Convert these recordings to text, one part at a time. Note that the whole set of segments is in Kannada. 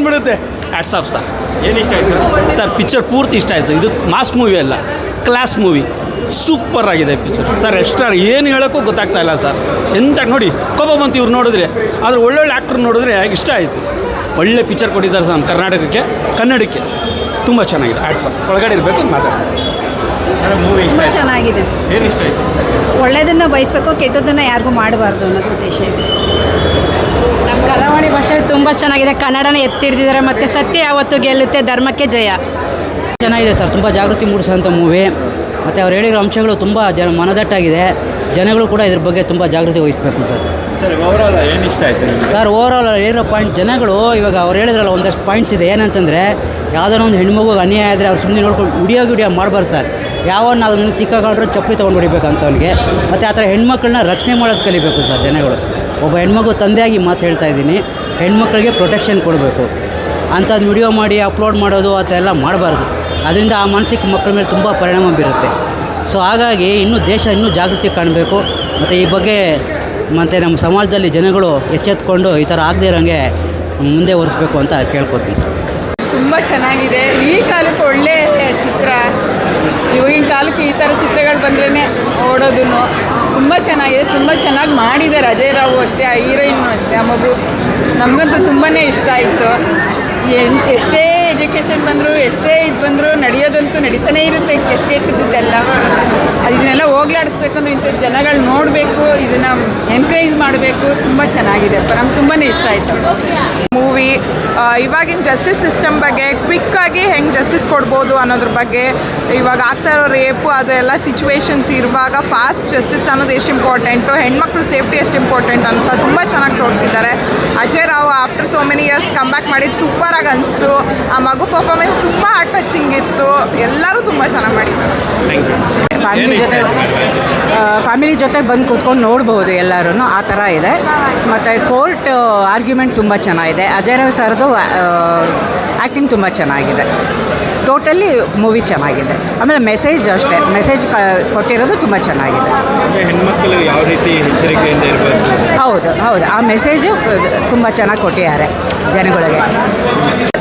ಬಂದ್ಬಿಡುತ್ತೆ. ಆಟ್ಸ್ ಆಫ್ ಸರ್ ಏನು ಇಷ್ಟ ಆಯ್ತು? ಸರ್ ಪಿಕ್ಚರ್ ಪೂರ್ತಿ ಇಷ್ಟ ಆಯ್ತು. ಸರ್ ಇದು ಮಾಸ್ ಮೂವಿ ಅಲ್ಲ ಕ್ಲಾಸ್ ಮೂವಿ ಸೂಪರ್ ಆಗಿದೆ ಪಿಕ್ಚರ್ ಸರ್ ಎಕ್ಸ್ಟ್ರಾ ಏನು ಹೇಳೋಕ್ಕೂ ಗೊತ್ತಾಗ್ತಾ ಇಲ್ಲ ಸರ್ ಎಂತ ನೋಡಿ ಕೋಪ ಬಂತು ಇವ್ರು ನೋಡಿದ್ರೆ. ಆದರೆ ಒಳ್ಳೊಳ್ಳೆ ಆ್ಯಕ್ಟ್ರ್ ನೋಡಿದ್ರೆ ಇಷ್ಟ ಆಯಿತು. ಒಳ್ಳೆ ಪಿಕ್ಚರ್ ಕೊಟ್ಟಿದ್ದಾರೆ ಸರ್ ನಮ್ಮ ಕರ್ನಾಟಕಕ್ಕೆ ಕನ್ನಡಕ್ಕೆ. ತುಂಬ ಚೆನ್ನಾಗಿದೆ. ಆ್ಯಕ್ಟ್ ಸರ್ ಒಳಗಡೆ ಇರಬೇಕು ಮಾತಾಡ್ತಾರೆ ಮೂವಿ ತುಂಬ ಚೆನ್ನಾಗಿದೆ. ಏನು ಇಷ್ಟ ಆಯ್ತು? ಒಳ್ಳೆಯದನ್ನು ಬಯಸಬೇಕು ಕೆಟ್ಟದನ್ನು ಯಾರಿಗೂ ಮಾಡಬಾರ್ದು ಅನ್ನೋದು ಉದ್ದೇಶ ಇದೆ. ನಮ್ಮ ಕರಾವಳಿ ಭಾಷೆ ತುಂಬ ಚೆನ್ನಾಗಿದೆ. ಕನ್ನಡನ ಎತ್ತಿಡ್ದಿದ್ದಾರೆ ಮತ್ತು ಸತ್ಯ ಯಾವತ್ತು ಗೆಲ್ಲುತ್ತೆ? ಧರ್ಮಕ್ಕೆ ಜಯ. ಚೆನ್ನಾಗಿದೆ ಸರ್ ತುಂಬ ಜಾಗೃತಿ ಮೂಡಿಸೋಂಥ ಮೂವಿ. ಮತ್ತು ಅವ್ರು ಹೇಳಿರೋ ಅಂಶಗಳು ತುಂಬ ಜನ ಮನದಟ್ಟಾಗಿದೆ. ಜನಗಳು ಕೂಡ ಇದ್ರ ಬಗ್ಗೆ ತುಂಬ ಜಾಗೃತಿ ವಹಿಸಬೇಕು ಸರ್. ಸರ್ ಓವರಾಲ್ ಏನು ಇಷ್ಟ ಆಯ್ತು ನಿಮಗೆ? ಸರ್ ಓವರಾಲ್ ಹೇಳಿರೋ ಪಾಯಿಂಟ್ ಜನಗಳು ಇವಾಗ ಅವ್ರು ಹೇಳಿದ್ರಲ್ಲ ಒಂದಷ್ಟು ಪಾಯಿಂಟ್ಸ್ ಇದೆ. ಏನಂತಂದರೆ ಯಾವುದೋ ಒಂದು ಹೆಣ್ಮಗು ಅನ್ಯಾಯ ಆದರೆ ಅವ್ರು ಸುಮ್ಮನೆ ನೋಡ್ಕೊಂಡು ವಿಡಿಯೋ ಗಿಡಿಯೋ ಮಾಡಬಾರ್ದು ಸರ್. ಯಾವನ್ನ ಅದನ್ನು ಸಿಕ್ಕಾಕೊಂಡ್ರೆ ಚಪ್ಪಲಿ ತೊಗೊಂಡು ಹೊಡಿಬೇಕಂತವನಿಗೆ ಮತ್ತು ಆ ಥರ ಹೆಣ್ಮಕ್ಳನ್ನ ರಕ್ಷಣೆ ಮಾಡೋದು ಕಲಿಬೇಕು ಸರ್ ಜನಗಳು. ಒಬ್ಬ ಹೆಣ್ಮಗು ತಂದೆಯಾಗಿ ಮಾತು ಹೇಳ್ತಾ ಇದ್ದೀನಿ. ಹೆಣ್ಮಕ್ಳಿಗೆ ಪ್ರೊಟೆಕ್ಷನ್ ಕೊಡಬೇಕು. ಅಂಥದ್ದು ವಿಡಿಯೋ ಮಾಡಿ ಅಪ್ಲೋಡ್ ಮಾಡೋದು, ಆ ಥರ ಎಲ್ಲ ಮಾಡಬಾರ್ದು. ಅದರಿಂದ ಆ ಮಾನಸಿಕ ಮಕ್ಕಳ ಮೇಲೆ ತುಂಬ ಪರಿಣಾಮ ಬೀರುತ್ತೆ. ಸೊ ಹಾಗಾಗಿ ಇನ್ನೂ ದೇಶ ಇನ್ನೂ ಜಾಗೃತಿ ಕಾಣಬೇಕು. ಮತ್ತು ಈ ಬಗ್ಗೆ ಮತ್ತು ನಮ್ಮ ಸಮಾಜದಲ್ಲಿ ಜನಗಳು ಎಚ್ಚೆತ್ಕೊಂಡು ಈ ಥರ ಆಗದೇ ಇರೋಂಗೆ ಮುಂದೆ ಒರೆಸ್ಬೇಕು ಅಂತ ಕೇಳ್ಕೊತೀನಿ ಸರ್. ತುಂಬ ಚೆನ್ನಾಗಿದೆ. ಈ ಕಾಲಕ್ಕೆ ಒಳ್ಳೆಯ ಚಿತ್ರ. ಇವಾಗಿನ ಕಾಲಕ್ಕೆ ಈ ಥರ ಚಿತ್ರಗಳು ಬಂದ್ರೇ ಓಡೋದು ತುಂಬ ಚೆನ್ನಾಗಿದೆ, ತುಂಬ ಚೆನ್ನಾಗಿ ಮಾಡಿದ್ದಾರೆ ಅಜಯ್ ರಾವು ಅಷ್ಟೇ, ಆ ಹೀರೋಯಿನ್ ಅಷ್ಟೇ, ಆ ಮಗು. ನಮಗಂತೂ ತುಂಬಾ ಇಷ್ಟ ಆಯಿತು. ಎನ್ ಎಷ್ಟೇ ಎಜುಕೇಷನ್ ಬಂದರೂ, ಎಷ್ಟೇ ಇದು ಬಂದರೂ ನಡೆಯೋದಂತೂ ನಡೀತಾನೇ ಇರುತ್ತೆ ಕೆಟ್ಟ ಕೆಟ್ಟದ್ದೆಲ್ಲ ಅದು ಇದನ್ನೆಲ್ಲ ಹೋಗ್ಲಾಡಿಸ್ಬೇಕಂದ್ರೆ ಇಂಥ ಜನಗಳು ನೋಡಬೇಕು, ಇದನ್ನು ಎನ್ಕರೇಜ್ ಮಾಡಬೇಕು. ತುಂಬ ಚೆನ್ನಾಗಿದೆ. ನಮ್ಗೆ ತುಂಬಾ ಇಷ್ಟ ಆಯಿತು. ಮೂವಿ ಇವಾಗಿನ ಜಸ್ಟಿಸ್ ಸಿಸ್ಟಮ್ ಬಗ್ಗೆ ಕ್ವಿಕ್ಕಾಗಿ ಹೆಂಗೆ ಜಸ್ಟಿಸ್ ಕೊಡ್ಬೋದು ಅನ್ನೋದ್ರ ಬಗ್ಗೆ, ಇವಾಗ ಆಗ್ತಾ ಇರೋ ರೇಪು ಅದೆಲ್ಲ ಸಿಚುವೇಶನ್ಸ್ ಇರುವಾಗ ಫಾಸ್ಟ್ ಜಸ್ಟಿಸ್ ಅನ್ನೋದು ಎಷ್ಟು ಇಂಪಾರ್ಟೆಂಟು, ಹೆಣ್ಮಕ್ಳು ಸೇಫ್ಟಿ ಎಷ್ಟು ಇಂಪಾರ್ಟೆಂಟ್ ಅಂತ ತುಂಬ ಚೆನ್ನಾಗಿ ತೋರಿಸಿದ್ದಾರೆ. Ajay Rao, after so many years come back ಮಾಡಿದ್ದು ಸೂಪರಾಗಿ ಅನಿಸ್ತು. ಆ ಮಗು ಪರ್ಫಾರ್ಮೆನ್ಸ್ ತುಂಬ ಹಾರ್ಟ್ ಟಚಿಂಗ್ ಇತ್ತು. ಎಲ್ಲರೂ ತುಂಬ ಚೆನ್ನಾಗಿ ಮಾಡಿದ್ದಾರೆ ಥ್ಯಾಂಕ್ ಯು ಫ್ಯಾಮಿಲಿ ಜೊತೆ ಫ್ಯಾಮಿಲಿ ಜೊತೆ ಬಂದು ಕೂತ್ಕೊಂಡು ನೋಡ್ಬೋದು ಎಲ್ಲರೂ ಆ ಥರ ಇದೆ. ಮತ್ತು ಕೋರ್ಟ್ ಆರ್ಗ್ಯುಮೆಂಟ್ ತುಂಬ ಚೆನ್ನಾಗಿದೆ. ಅಜಯ್ ರಾವ್ ಸರ್ದು ಆ್ಯಕ್ಟಿಂಗ್ ತುಂಬ ಚೆನ್ನಾಗಿದೆ. ಟೋಟಲಿ ಮೂವಿ ಚೆನ್ನಾಗಿದೆ. ಆಮೇಲೆ ಮೆಸೇಜ್ ಅಷ್ಟೇ. ಮೆಸೇಜ್ ಕ ಕೊಟ್ಟಿರೋದು ತುಂಬ ಚೆನ್ನಾಗಿದೆ. ಅಂದರೆ ಯಾವ ರೀತಿ ಎಚ್ಚರಿಕೆಯಿಂದ ಇರಬೇಕು? ಹೌದು ಹೌದು. ಆ ಮೆಸೇಜು ತುಂಬ ಚೆನ್ನಾಗಿ ಕೊಟ್ಟಿದ್ದಾರೆ ಜನಗಳಿಗೆ.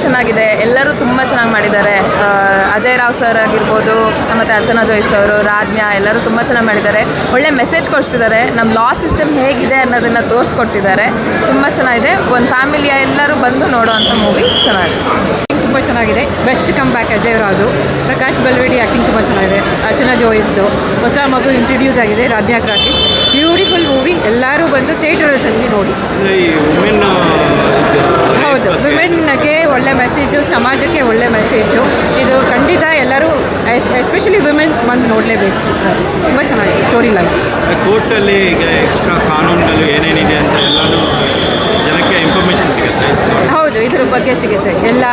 ಚೆನ್ನಾಗಿದೆ. ಎಲ್ಲರೂ ತುಂಬ ಚೆನ್ನಾಗಿ ಮಾಡಿದ್ದಾರೆ. ಅಜಯ್ ರಾವ್ ಸರ್ ಆಗಿರ್ಬೋದು ಮತ್ತು ಅರ್ಚನಾ ಜೋಯಿಸ್ ಅವರು ರಾಜ್ಞಾ ಎಲ್ಲರೂ ತುಂಬ ಚೆನ್ನಾಗಿ ಮಾಡಿದ್ದಾರೆ. ಒಳ್ಳೆ ಮೆಸೇಜ್ ಕೊಡ್ತಿದ್ದಾರೆ ನಮ್ಮ ಲಾ ಸಿಸ್ಟಮ್ ಹೇಗಿದೆ ಅನ್ನೋದನ್ನು ತೋರಿಸ್ಕೊಟ್ಟಿದ್ದಾರೆ. ತುಂಬ ಚೆನ್ನಾಗಿದೆ. ಒಂದು ಫ್ಯಾಮಿಲಿಯ ಎಲ್ಲರೂ ಬಂದು ನೋಡೋವಂಥ ಮೂವಿ ಚೆನ್ನಾಗಿದೆ. ಚೆನ್ನಾಗಿದೆ. ಬೆಸ್ಟ್ ಕಮ್ ಬ್ಯಾಕ್ ಅಜಯ್ ರಾವ್ದು ಪ್ರಕಾಶ್ ಬಲ್ವೇಡಿ ಆ್ಯಕ್ಟಿಂಗ್ ತುಂಬ ಚೆನ್ನಾಗಿದೆ. ಅರ್ಚನಾ ಜೋಯಿಸ್ದು ಹೊಸ ಮಗು ಇಂಟ್ರೊಡ್ಯೂಸ್ ಆಗಿದೆ ರಾಧ್ಯಾ ರಾಕೇಶ್. ಬ್ಯೂಟಿಫುಲ್ ಮೂವಿ ಎಲ್ಲರೂ ಬಂದು ಥಿಯೇಟರ್ಸಲ್ಲಿ ನೋಡಿ. ಹೌದು. ವಿಮೆನ್ಗೆ ಒಳ್ಳೆ ಮೆಸೇಜು ಸಮಾಜಕ್ಕೆ ಒಳ್ಳೆ ಮೆಸೇಜು ಇದು ಖಂಡಿತ ಎಲ್ಲರೂ ಎಸ್ಪೆಷಲಿ ವಿಮೆನ್ಸ್ ಬಂದು ನೋಡಲೇಬೇಕು. ಸರ್ ತುಂಬ ಚೆನ್ನಾಗಿದೆ. ಸ್ಟೋರಿ ಲೈನ್ ಕೋರ್ಟಲ್ಲಿ ಈಗ ಎಕ್ಸ್ಟ್ರಾ ಕಾನೂನುಗಳು ಏನೇನಿದೆ ಅಂತ ಎಲ್ಲನೂ ಜನಕ್ಕೆ ಇನ್ಫಾರ್ಮೇಷನ್ ಸಿಗುತ್ತೆ ಹೌದು ಇದ್ರ ಬಗ್ಗೆ ಸಿಗುತ್ತೆ. ಎಲ್ಲ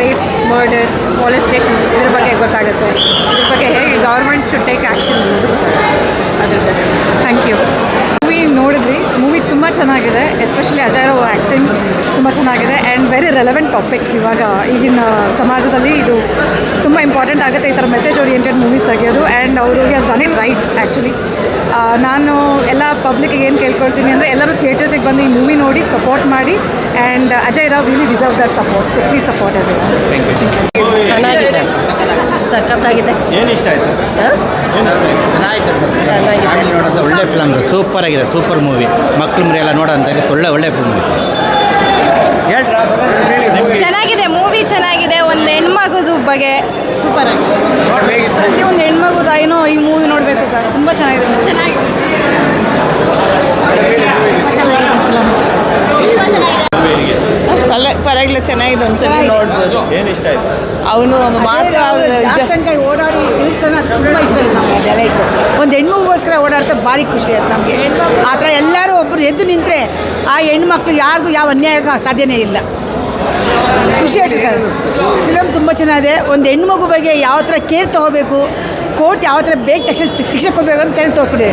ರೇಪ್, ಮರ್ಡರ್, ಪೊಲೀಸ್ ಸ್ಟೇಷನ್ ಇದ್ರ ಬಗ್ಗೆ ಗೊತ್ತಾಗುತ್ತೆ. ಇದ್ರ ಬಗ್ಗೆ ಹೇಗೆ ಗೌರ್ಮೆಂಟ್ ಶುಡ್ ಟೇಕ್ ಆ್ಯಕ್ಷನ್ ಅನ್ನೋದು ಗೊತ್ತಾಗುತ್ತೆ ಅದ್ರ ಬಗ್ಗೆ ಥ್ಯಾಂಕ್ ಯು ಮೂವಿ ನೋಡಿದ್ವಿ. ಮೂವಿ ತುಂಬ ಚೆನ್ನಾಗಿದೆ. ಎಸ್ಪೆಷಲಿ ಅಜಯ್ ರಾವ್ ಆ್ಯಕ್ಟಿಂಗ್ ತುಂಬ ಚೆನ್ನಾಗಿದೆ ಆ್ಯಂಡ್ ವೆರಿ ರೆಲೆವೆಂಟ್ ಟಾಪಿಕ್ ಇವಾಗ ಈಗಿನ ಸಮಾಜದಲ್ಲಿ ಇದು ತುಂಬ ಇಂಪಾರ್ಟೆಂಟ್ ಆಗುತ್ತೆ ಈ ಥರ ಮೆಸೇಜ್ ಓರಿಯೆಂಟೆಡ್ ಮೂವೀಸ್ ತೆಗೆಯೋದು ಆ್ಯಂಡ್ ಅವರು has done it right actually ನಾನು ಎಲ್ಲ ಪಬ್ಲಿಕ್ಗೆ ಏನು ಕೇಳ್ಕೊಳ್ತೀನಿ ಅಂದರೆ ಎಲ್ಲರೂ ಥಿಯೇಟರ್ಸಿಗೆ ಬಂದು ಈ ಮೂವಿ ನೋಡಿ ಸಪೋರ್ಟ್ ಮಾಡಿ and Ajay Rao really deserve that support so please support you ಸಖತ್ತಾಗಿದೆ ಏನು ಇಷ್ಟ ಆಯಿತು? ಚೆನ್ನಾಗಿದೆ. ಒಳ್ಳೆ ಫಿಲಮ್ ಸೂಪರ್ ಆಗಿದೆ ಸೂಪರ್ ಮೂವಿ ಮಕ್ಕಳು ಮರಿ ಎಲ್ಲ ಅಂತ ಒಳ್ಳೆ ಒಳ್ಳೆ ಫಿಲ್ಮ್ ಚೆನ್ನಾಗಿದೆ ಮೂವಿ ಚೆನ್ನಾಗಿದೆ. ಒಂದು ಹೆಣ್ಮಗುದು ಬಗ್ಗೆ ಸೂಪರ್ ಆಗಿದೆ. ಪ್ರತಿಯೊಂದು ಹೆಣ್ಮಗುದ ಏನೋ ಈ ಮೂವಿ ನೋಡಬೇಕು ಸರ್. ತುಂಬ ಚೆನ್ನಾಗಿದೆ ಚೆನ್ನಾಗಿದೆ ಅಲ್ಲ ಪರವಾಗಿಲ್ಲ ಚೆನ್ನಾಗಿದೆ ಒಂದ್ಸಲ ನೋಡ್ಬೋದು. ಏನು ಇಷ್ಟ ಆಯಿತು? ಅವನು ಮಾತು ಅವ್ರ ಓಡಾಡಿ ತುಂಬ ಇಷ್ಟ ಆಯ್ತು ನಮಗೆ ಒಂದು ಹೆಣ್ಮಗೋಸ್ಕರ ಓಡಾಡ್ತಾ ಭಾರಿ ಖುಷಿ ಆಯ್ತು ನಮಗೆ. ಆ ಥರ ಎಲ್ಲರೂ ಒಬ್ಬರು ಎದ್ದು ನಿಂತರೆ ಆ ಹೆಣ್ಮಕ್ಳು ಯಾರಿಗೂ ಯಾವ ಅನ್ಯಾಯ ಸಾಧ್ಯನೇ ಇಲ್ಲ. ಖುಷಿ ಆಯ್ತು ಸರ್. ಫಿಲಮ್ ತುಂಬ ಚೆನ್ನಾಗಿದೆ. ಒಂದು ಹೆಣ್ಮಗು ಬಗ್ಗೆ ಯಾವ ಥರ ಕೇರ್ ತಗೋಬೇಕು ಕೋರ್ಟ್ ಯಾವ ಥರ ಬೇಗ ತಕ್ಷಣ ಶಿಕ್ಷೆ ಕೊಡಬೇಕು ಅಂತ ಚೆನ್ನಾಗಿ ತೋರಿಸ್ಬಿಟ್ಟಿದೆ